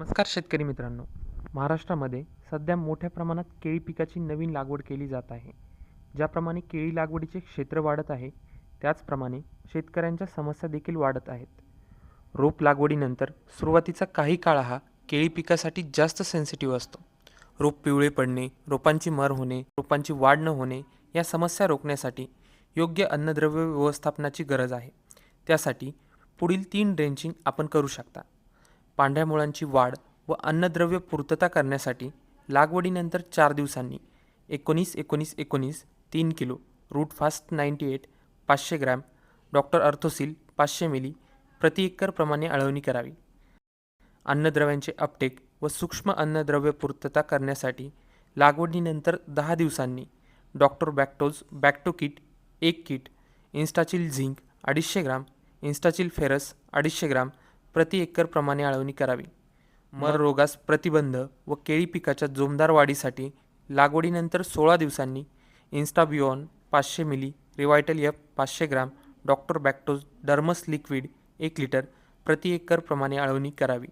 नमस्कार शेतकरी मित्रांनो. महाराष्ट्रामध्ये सध्या मोठ्या प्रमाणात केळी पिकाची नवीन लागवड केली जात आहे. ज्याप्रमाणे केळी लागवडीचे क्षेत्र वाढत आहे त्याचप्रमाणे शेतकऱ्यांच्या समस्या देखील वाढत आहेत. रोप लागवडीनंतर सुरुवातीचा काही काळ हा केळी पिकासाठी जास्त सेन्सिटिव्ह असतो. रोप पिवळे पडणे रोपांची मर होणे रोपांची वाढ न होणे या समस्या रोखण्यासाठी योग्य अन्नद्रव्य व्यवस्थापनाची गरज आहे. त्यासाठी पुढील तीन ड्रेंचिंग आपण करू शकता. पांढऱ्या मुळांची वाढ व अन्नद्रव्य पूर्तता करण्यासाठी लागवडीनंतर चार दिवसांनी एकोणीस एकोणीस एकोणीस तीन kilo root fast ninety eight पाचशे ग्रॅम डॉक्टर अर्थोसिल पाचशे मिली प्रति एकर प्रमाणे करावी. अन्नद्रव्यांचे अपटेक व सूक्ष्म अन्नद्रव्य पूर्तता करण्यासाठी लागवडीनंतर दहा दिवसांनी डॉक्टर बॅक्टोज बॅक्टो किट एक किट इन्स्टाचिल झिंक अडीचशे ग्राम इन्स्टाचिल फेरस अडीचशे ग्राम प्रति एकर प्रमाणे आळवणी करावी. मर रोगास प्रतिबंध व केळी पिकाच्या जोमदार वाढीसाठी लागवडीनंतर सोळा दिवसांनी इन्स्टाबिओन पाचशे मिली रिवायटल एफ पाचशे ग्राम डॉक्टर बॅक्टोज डर्मस लिक्विड एक लिटर प्रति एकर प्रमाणे आळवणी करावी.